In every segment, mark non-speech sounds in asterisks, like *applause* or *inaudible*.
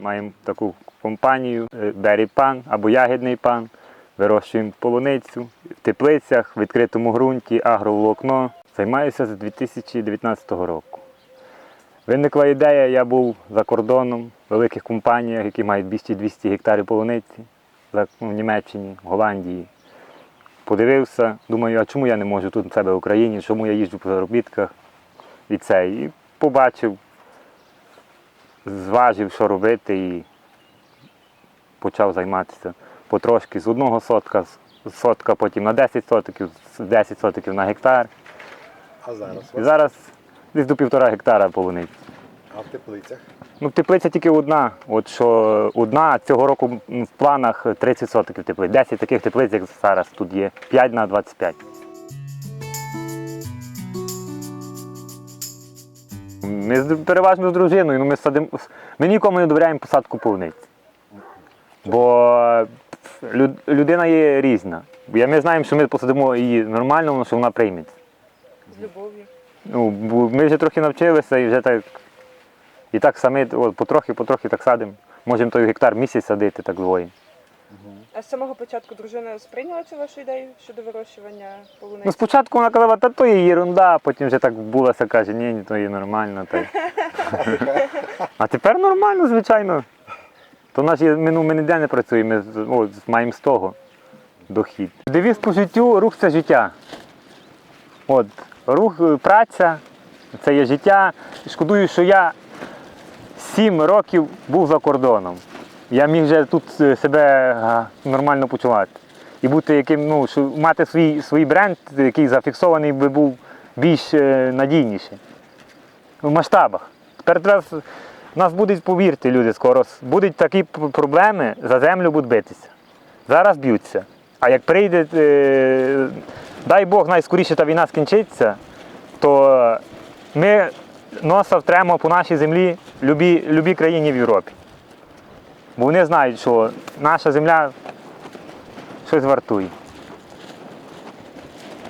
Маємо таку компанію е, Бері пан або ягідний пан. Вирощуємо полуницю в теплицях, в відкритому ґрунті, агроволокно. Займаюся з 2019 року. Виникла ідея, я був за кордоном в великих компаніях, які мають 200-200 гектарів полуниці ну, в Німеччині, в Голландії. Подивився, думаю, а чому я не можу тут у себе в Україні, чому я їжджу по заробітках і це. І побачив, зважив, що робити, і почав займатися потрошки з одного сотка, з сотка потім на 10 сотиків, з 10 сотиків на гектар. А зараз І зараз десь до півтора гектара полуниці. а в теплицях Ну, теплиця тільки одна. От що одна цього року в планах 30 сотиків теплиць. 10 таких теплиць, як зараз тут є. 5 на 25. Ми з- переважно з дружиною, ну ми садимо. Ми нікому не довіряємо посадку полуниць. Бо лю- людина є різна. Я- Ми знаємо, що ми посадимо її нормально, але що вона прийметься. З любов'ю. Ну, бо ми вже трохи навчилися і вже так. І так самі от, потрохи, потрохи так садимо. Можемо той гектар місяць садити так двоє. А з самого початку дружина сприйняла цю вашу ідею щодо вирощування полуниці? Ну, спочатку вона казала, та то є єрунда, потім вже так булася, каже, ні, ні, то є нормально. Та... й». *laughs* а тепер нормально, звичайно. То наш є, ми, ну, ми ніде не працюємо, ми з- о, з- маємо з того дохід. Девіз по життю, рух це життя. От, рух, е, праця, це є життя. Шкодую, що я сім років був за кордоном. Я міг вже тут е, себе нормально почувати. І бути яким, ну, мати свій, свій бренд, який зафіксований би був більш е, надійніший. В масштабах. Тепер треба, в нас будуть, повірте, люди, скоро будуть такі проблеми, за землю будуть битися. Зараз б'ються. А як прийде, е, дай Бог, найскоріше та війна скінчиться, то ми носа втремо по нашій землі любі, любій країні в Європі. Бо вони знають, що наша земля щось вартує.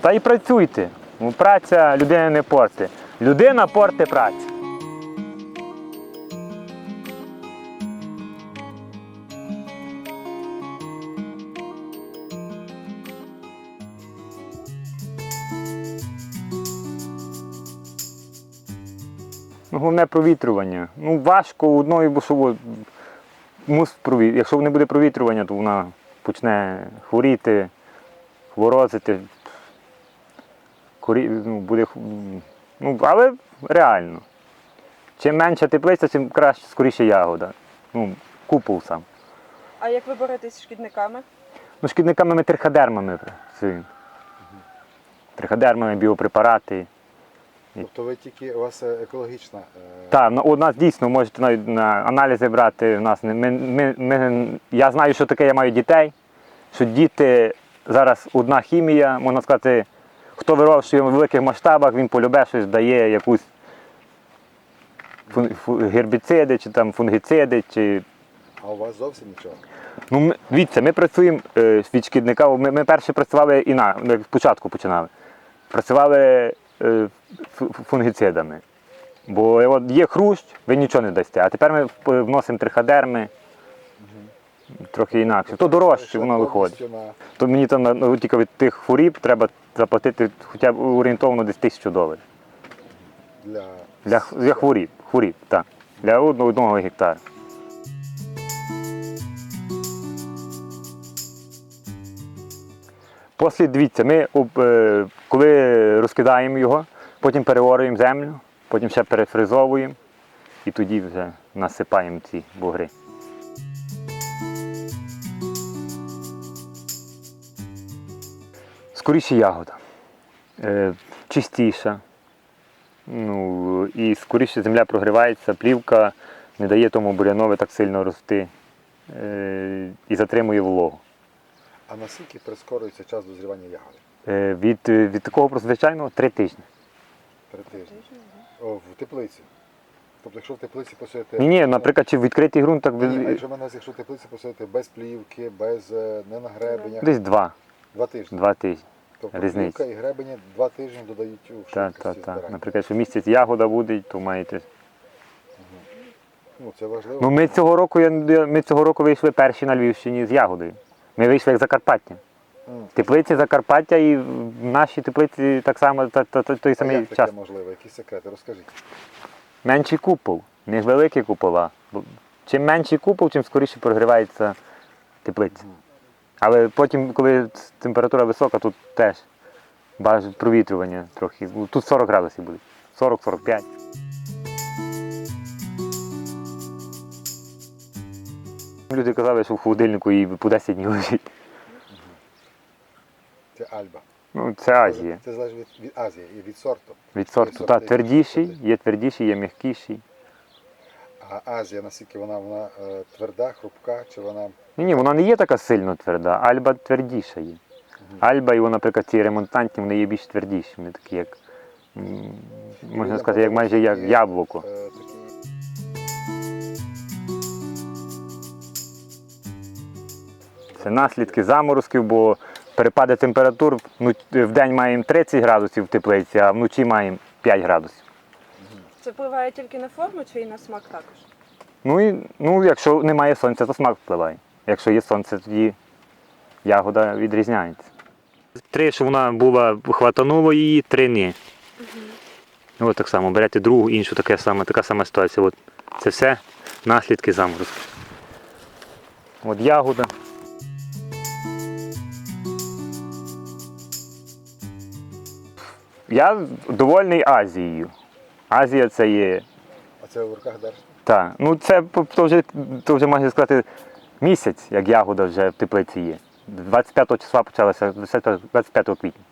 Та і працюйте. Ну, праця людини не порти. Людина порти праця. Ну, головне провітрювання. Ну, важко одною, бо мус прові... якщо не буде провітрювання, то вона почне хворіти, хворозити. Корі... Ну, буде... ну, але реально. Чим менша теплиця, тим краще, скоріше ягода. Ну, купол сам. А як ви боретесь з шкідниками? Ну, шкідниками ми триходермами працюємо. Триходермами, біопрепарати. Тобто ви тільки у вас е, екологічна. е, Так, ну, у нас дійсно можете навіть на аналізи брати. У нас не- ми, ми, ми, я знаю, що таке я маю дітей. Що діти зараз одна хімія, можна сказати, хто вирощує в великих масштабах, він полюбе щось дає якусь гербіциди чи там фунгіциди. Чи... А у вас зовсім нічого. Ну, ми, дивіться, ми працюємо е, від шкідника. Ми, ми перші працювали і на, ми спочатку починали. Працювали фунгіцидами. Бо от є хрущ, ви нічого не дасте. А тепер ми вносимо триходерми трохи інакше. То дорожче воно виходить. То мені там ну, тільки від тих хворіб треба заплатити хоча б орієнтовно десь тисячу доларів. Для... Для, для хворіб, хворіб, так. Для одного, одного гектара. Після, дивіться, ми е, коли розкидаємо його, потім переорюємо землю, потім ще перефризовуємо і тоді вже насипаємо ці бугри. Скоріше ягода. Е, чистіша. Ну, і скоріше земля прогрівається, плівка не дає тому бурянове так сильно рости е, і затримує вологу. А наскільки прискорюється час дозрівання ягоди? Е, від, е, від такого просто звичайного три тижні. Три тижні. О, в теплиці. Тобто, якщо в теплиці посадити. Ні, ні, наприклад, чи в відкритий ґрунт, так Ні, а якщо мене, якщо в теплиці посадити без плівки, без е, не на гребенях, десь два, два тижні. два тижні. Тобто різниця. плівка і гребені два тижні додають у Так, швидкості так, так. збирання. Наприклад, що місяць ягода буде, то маєте. Ну, це важливо. Ну ми цього року я- я- ми цього року вийшли перші на Львівщині з ягодою. Ми вийшли як Закарпаття. Теплиці Закарпаття і в нашій теплиці так само та, та, та, той самий як час. таке можливо? Які секрети? Розкажіть. Менший купол, не великі купола. Бо Чим менший купол, чим скоріше прогрівається теплиця. Але потім, коли температура висока, тут теж бажано провітрювання трохи. Тут 40 градусів буде. 40-45. Люди казали, що в холодильнику і по 10 днів лежить. Це Альба. Ну, це Азія. Це залежить від, від Азії і від сорту. Від сорту. сорти Та, які твердіший, є твердіший, є м'якіший. А Азія, наскільки вона, вона е, тверда, хрупка, чи вона. Ні, ні, вона не є така сильно тверда, альба твердіша є. Альба і, вона, наприклад, ці ремонтантні, вони є більш твердіші. Вони такі, як, м, можна сказати, як майже як яблуко. е, такі Це наслідки заморозків, бо перепади температур ну, в день маємо 30 градусів в теплиці, а вночі маємо 5 градусів. Це впливає тільки на форму чи і на смак також? Ну, і, ну, якщо немає сонця, то смак впливає. Якщо є сонце, тоді ягода відрізняється. Три, що вона була, хватануло її, три ні. Ось так само, берете другу, іншу, таке саме, така сама ситуація. От, це все наслідки заморозку. От ягода. Я довольний Азією. Азія це є А це в руках держите? так, ну це то вже, то вже можна сказати місяць, як ягода вже в теплиці є. 25 числа почалося, 25 квітня.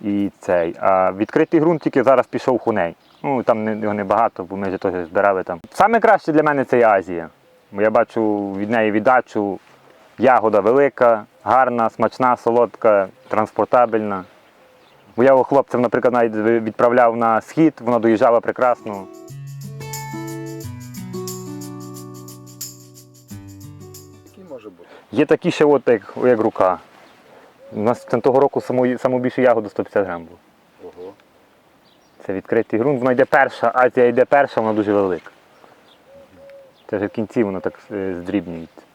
І цей. А відкритий ґрунт тільки зараз пішов хуней. Ну там його небагато, бо ми вже теж збирали там. Саме краще для мене це є Азія. Бо я бачу від неї віддачу. Ягода велика, гарна, смачна, солодка, транспортабельна. Бо я його хлопцям, наприклад, навіть відправляв на схід, вона доїжджала прекрасно. Може бути? Є такі ще, от, як, як рука. У нас того року більшу ягоду 150 грам було. Ого. Це відкритий ґрунт, воно йде перша, Азія йде перша, вона дуже велика. Це вже в кінці воно так е, здрібнюється.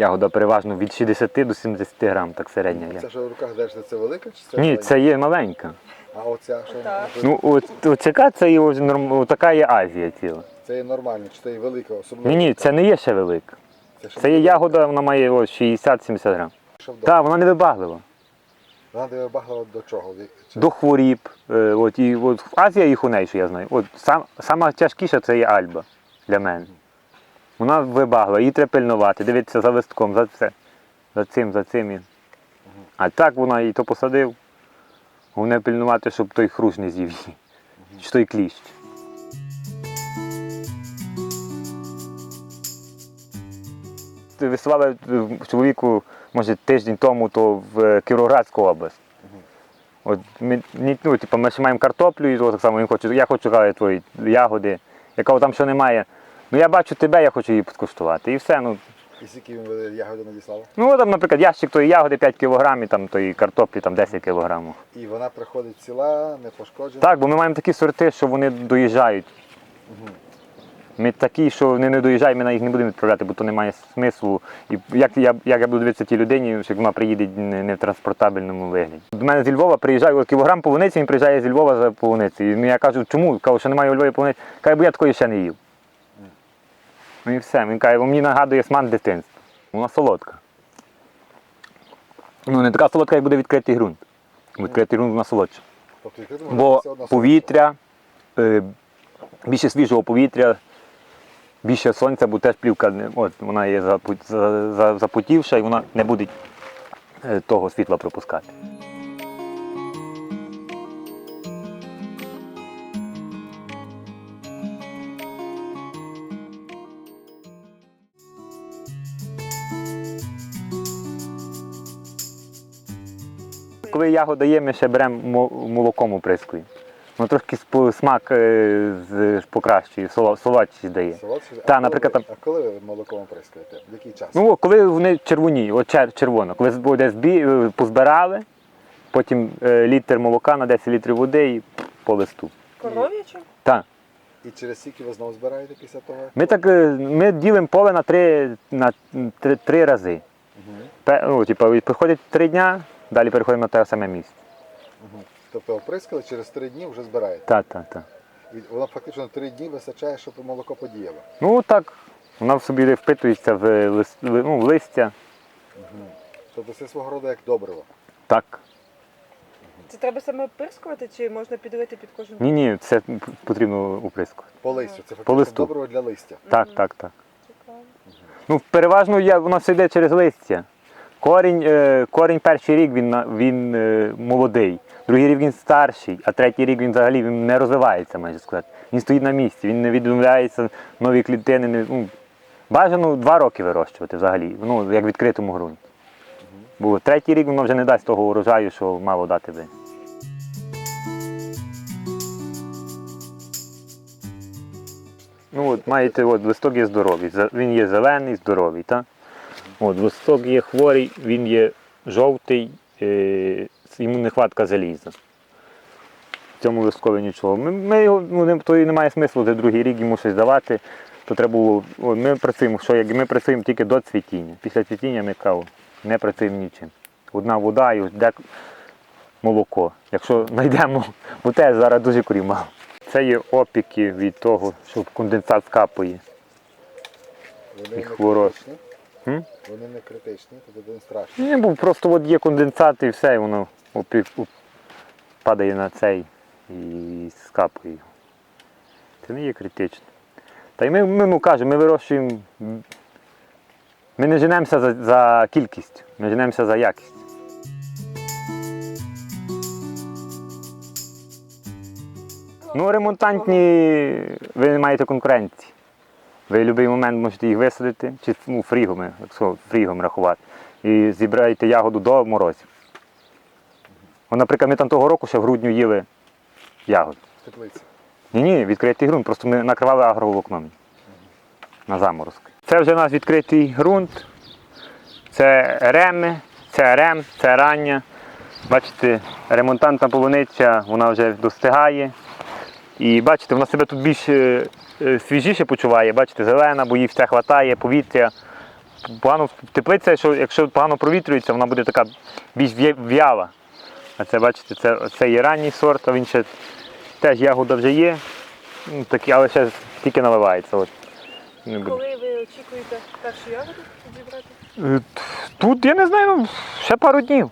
Ягода переважно від 60 до 70 грам, так середня. є. Це що в руках держите, це велика чи це? Ні, це є маленька. А оця що? Так. Ну, от, от це є ось норм... така є Азія ціла. Це є нормально, чи це є велика, особливо. Ні, ні, це не є ще велика. ще Це є ягода, вона має ось 60-70 грам. Так, вона не вибаглива. Вона де багато до чого? Чи- до хворіб. Е, От, і, от, Азія і хуней, що я знаю. От, сам, сама тяжкіша це є Альба для мене. Вона вибагла, її треба пильнувати, дивитися за листком, за все. За цим, за цим. А так вона і то посадив. Головне пильнувати, щоб той хрущ не з'їв її. Чи той кліщ. Висилали е, чоловіку, може, тиждень тому, то в Кіровоградську область. От ми, ну, типу, ми ще маємо картоплю, і так само він хоче, я хочу твої ягоди. Я кажу, там що немає. Ну я бачу тебе, я хочу її підкуштувати. І все. Ну, І скільки він ягоди надіслав? ну там, наприклад, ящик тої ягоди 5 кг, там тої картоплі там 10 кг. І вона приходить ціла, не пошкоджена. Так, бо ми маємо такі сорти, що вони доїжджають. Мгм. Ми такі, що вони не доїжджають, ми на їх не будемо відправляти, бо то немає смислу. І як я, як я буду дивитися тій людині, що як вона приїде не, не в транспортабельному вигляді. До мене зі Львова приїжджає от кілограм полуниці, він приїжджає зі Львова за полуниці. І я кажу, чому? Кажу, що немає у Львові полуниці. Каже, бо я такої ще не їв. Ну і все. Він каже, мені нагадує смак дитинства. Вона солодка. Ну, не така солодка, як буде відкритий ґрунт. Відкритий ґрунт вона солодша. Тобто Бо повітря, е, більше свіжого повітря, більше сонця, бо теж плівка от, вона є запу- за- за- запутівша і вона не буде е, того світла пропускати. Коли ягода є, ми ще беремо мо- молоком оприскуємо. Воно трошки смак е, з- покращує, соло- солодший дає. Солодше? А Та, коли наприклад, ви- там- А коли ви молоком оприскуєте? В який час? Ну, коли вони червоні, от чер, червоно, коли збі, е, позбирали, потім е, літр молока на 10 літрів води і по листу. Коров'яче? Так. І через скільки ви знову збираєте після того? Ми так ми ділимо поле на три, на три, три рази. Угу. Пе- Ну, типу, приходять три дня, далі переходимо на те саме місце. Угу. Тобто оприскали, через три дні вже збираєте. Так, так, так. І воно фактично три дні вистачає, щоб молоко подіяло. Ну так, вона в собі впитується в, лист, в- ну, в листя. Угу. Тобто це свого роду як добриво. Так. Це треба саме оприскувати, чи можна підлити під кожен? Ні, ні, це потрібно уприскувати. По листю. Це По фактично листу. добриво для листя. Так, так, так. Цікаво. Ну, переважно я, воно все йде через листя. Корінь, е, корінь перший рік він, він е, молодий, другий рік він старший, а третій рік він взагалі він не розвивається, майже сказати. Він стоїть на місці, він не відмовляється, нові клітини. Не, ну, бажано два роки вирощувати взагалі, ну, як в відкритому ґрунті. Бо третій рік воно вже не дасть того урожаю, що мало дати би. Ну от маєте, от листок є здоровий. Він є зелений, здоровий, так? От листок є хворий, він є жовтий, е, йому нехватка заліза. В цьому листкові нічого. Ми, ми його, ну, то і немає смислу вже другий рік йому щось давати. То треба було. От, ми працюємо, що як ми працюємо тільки до цвітіння. Після цвітіння ми каву не працюємо нічим. Одна вода і де молоко. Якщо *laughs* знайдемо, бо теж зараз дуже корів мало. Це є опіки від того, що конденсат скапує. І критичні. М? Вони не критичні, тобто не страшні. Не був просто от є конденсат і все, і воно опік, оп- падає на цей і скапує. його. Це не є критично. Та й ми, ми ну, кажемо, ми вирощуємо. Ми не женемося за, за кількість, ми женемося за якість. Ну, ремонтантні, ви не маєте конкуренції. Ви в будь-який момент можете їх висадити, чи ну, фрігом, фрігом рахувати, і зібраєте ягоду до морозів. Наприклад, ми там того року ще в грудню їли ягоду. Теплиці. Ні, ні, відкритий ґрунт, просто ми накривали агроволокном на заморозки. Це вже у нас відкритий ґрунт, це реми, це рем, це рання. Бачите, ремонтантна полуниця, вона вже достигає. І бачите, вона себе тут більш е, е, свіжіше почуває, бачите, зелена, бо їй все вистачає, повітря. Погано теплиця, що, якщо погано провітрюється, вона буде така більш в'я- в'яла. А це, бачите, це, це є ранній сорт, а він ще теж ягода вже є, ну, такі, але ще тільки наливається. От. Коли ви очікуєте першу ягоду зібрати? Е, Тут я не знаю, ну, ще пару днів.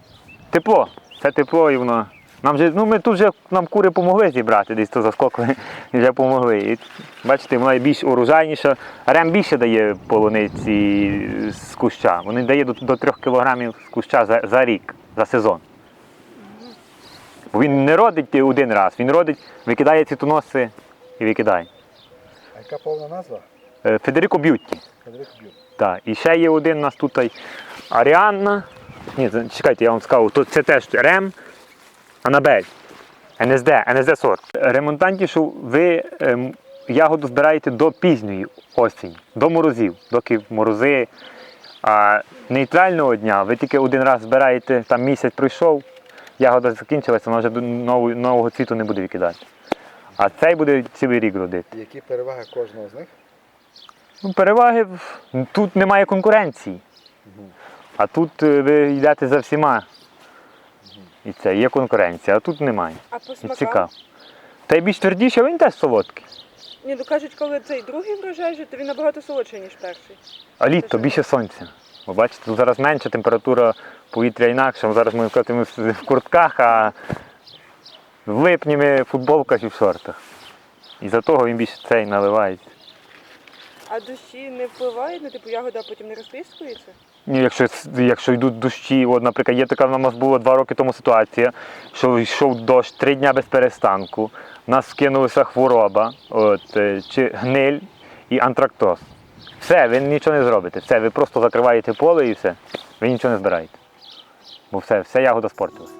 Тепло. Це тепло і воно. Нам же, ну ми тут вже нам кури допомогли зібрати, десь то заскокли і вже допомогли. І, бачите, вона більш урожайніша. Рем більше дає полуниці з куща. Вони дає до, до 3 кілограмів з куща за, за рік, за сезон. Бо він не родить один раз, він родить, викидає цвітоноси і викидає. А яка повна назва? Е, Федерико Б'ютті. Федерик Б'ют. Так, і ще є один у нас тут Аріанна. Ні, чекайте, я вам скажу, то це теж Рем, Анабель, НСД, НСД сорт. Ремонтанті, що ви ем, ягоду збираєте до пізньої осені, до морозів, доки морози. А нейтрального дня ви тільки один раз збираєте, там місяць пройшов, ягода закінчилася, вона вже нового, нового цвіту не буде викидати. А цей буде цілий рік родити. Які переваги кожного з них? Ну, переваги тут немає конкуренції. А тут е, ви йдете за всіма. І це є конкуренція, а тут немає. А по І смакам? цікаво. Та й більш твердіше, він теж солодкий. Ні, ну кажуть, коли цей другий врожай, же, то він набагато солодший, ніж перший. А літо більше сонця. Ви бачите, тут зараз менша температура повітря інакша. Зараз можна сказати, ми в в куртках, а в липні ми в футболках і в шортах. І за того він більше цей наливається. А дощі не впливають на типу ягода, потім не розтріскується? Ні, якщо, якщо йдуть дощі, от, наприклад, є така в нас була два роки тому ситуація, що йшов дощ три дня без перестанку, нас скинулася хвороба, от, е, чи гниль і антрактоз. Все, ви нічого не зробите. Все, ви просто закриваєте поле і все. Ви нічого не збираєте. Бо все, вся ягода спортилася.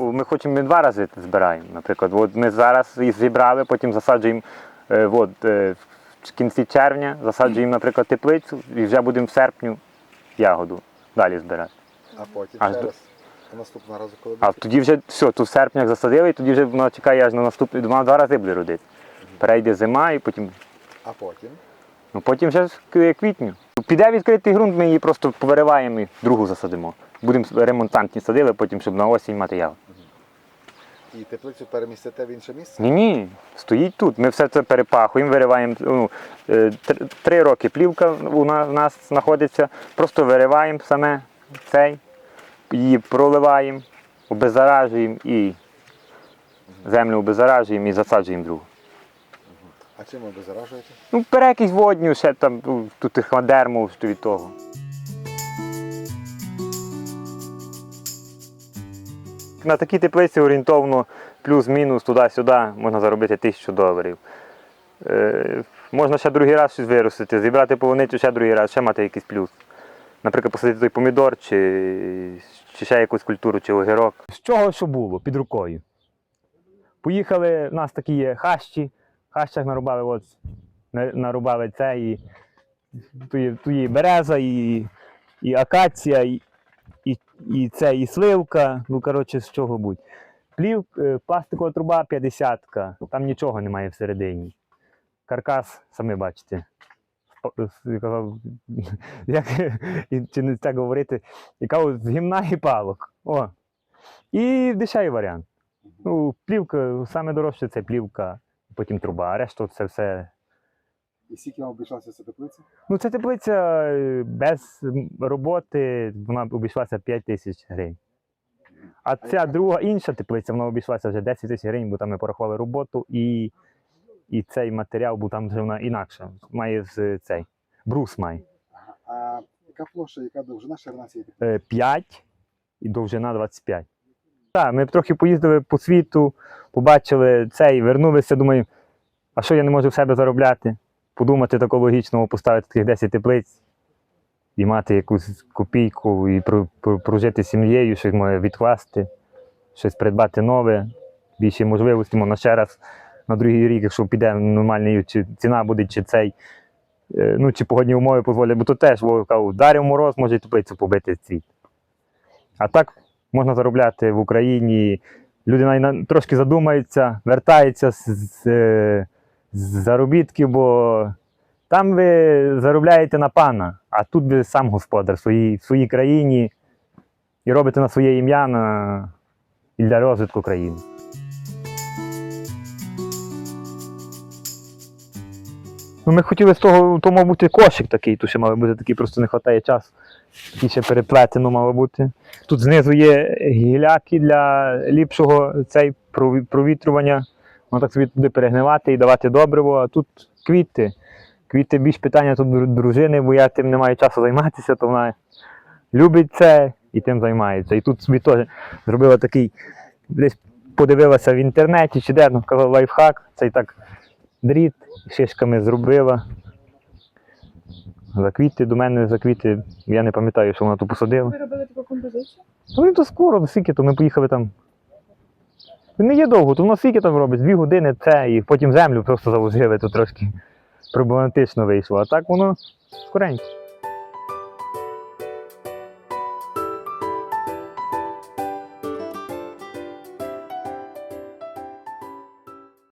Ми хочемо ми два рази збираємо. Наприклад, от ми зараз їх зібрали, потім засаджуємо е, от, е, в кінці червня, засаджуємо, наприклад, теплицю і вже будемо в серпню ягоду далі збирати. А потім. А наступного разу, коли А тоді вже все, тут в серпнях засадили, і тоді вже вона чекає аж на наступний, вона два рази буде родити. Перейде зима і потім. А потім? Ну потім вже квітню. Піде відкритий ґрунт, ми її просто повириваємо і другу засадимо. Будемо ремонтантні садили, потім, щоб на осінь мати ягод. І теплицю перемістите в інше місце? Ні, ні, стоїть тут. Ми все це перепахуємо, вириваємо. Ну, е, три роки плівка у нас знаходиться. Просто вириваємо саме цей, її проливаємо, обеззаражуємо і землю обеззаражуємо і засаджуємо другу. А чим ви заражуєте? Ну, бере якийсь водню, ще там ну, тут тихмадерму, що від того. На такій теплиці орієнтовно плюс-мінус туди-сюди можна заробити тисячу доларів. Е, можна ще другий раз щось виростити, зібрати полуницю ще другий раз, ще мати якийсь плюс. Наприклад, посадити той помідор чи, чи ще якусь культуру, чи огірок. З чого що було під рукою? Поїхали, в нас такі є хащі, в хащах нарубали, от, нарубали це і тут є, береза, і, і акація, і, і це, і сливка. Ну, коротше, з чого будь. Плів, е, пластикова труба 50 там нічого немає всередині. Каркас, самі бачите. *laughs* Як, чи не так говорити, яка з гімна і палок. О. І дешевий варіант. Ну, плівка, саме дорожче це плівка, потім труба, а решта це все. І скільки вам обійшлася ця теплиця? Ну, ця теплиця е, без роботи вона обійшлася 5 тисяч гривень. А ця друга інша теплиця, вона обійшлася вже 10 тисяч гривень, бо там ми порахували роботу і, і цей матеріал, бо там вже вона інакша. Має з цей брус має. А яка площа, яка довжина ширина цієї теплиці? Е, 5 і довжина 25. Так, ми трохи поїздили по світу, побачили цей, вернулися, думаю, а що я не можу в себе заробляти? Подумати тако логічно, поставити таких 10 теплиць і мати якусь копійку і про- про- прожити сім'єю, щось може відкласти, щось придбати нове, більше можливості, можна ще раз на другий рік, якщо піде нормальний, чи ціна буде, чи цей. е, Ну, чи погодні умови дозволять, бо тут теж вдарив мороз, може теплицю побити цвіт. А так можна заробляти в Україні. Люди трошки задумаються, вертаються з, з, з заробітків, бо там ви заробляєте на пана, а тут ви сам господар в своїй, в своїй країні і робите на своє ім'я на, і для розвитку країни. Ну, ми хотіли з того, то мав бути кошик такий, то ще мав бути такий, просто не вистачає часу. Такий ще переплетено мало бути. Тут знизу є гіляки для ліпшого цей прові- провітрювання. Воно так собі туди перегнивати і давати добриво, а тут квіти. Квіти більш питання тут дружини, бо я тим не маю часу займатися, то вона любить це і тим займається. І тут собі теж зробила такий, десь подивилася в інтернеті чи де, ну, казала лайфхак, цей так дріт шишками зробила. За квіти, до мене за квіти, я не пам'ятаю, що вона тут посадила. Ви робили таку композицію? Ну то скоро, скільки, то ми поїхали там. Не є довго, то воно скільки там робить, дві години це, і потім землю просто заложили, то трошки проблематично вийшло. А так воно скоренько.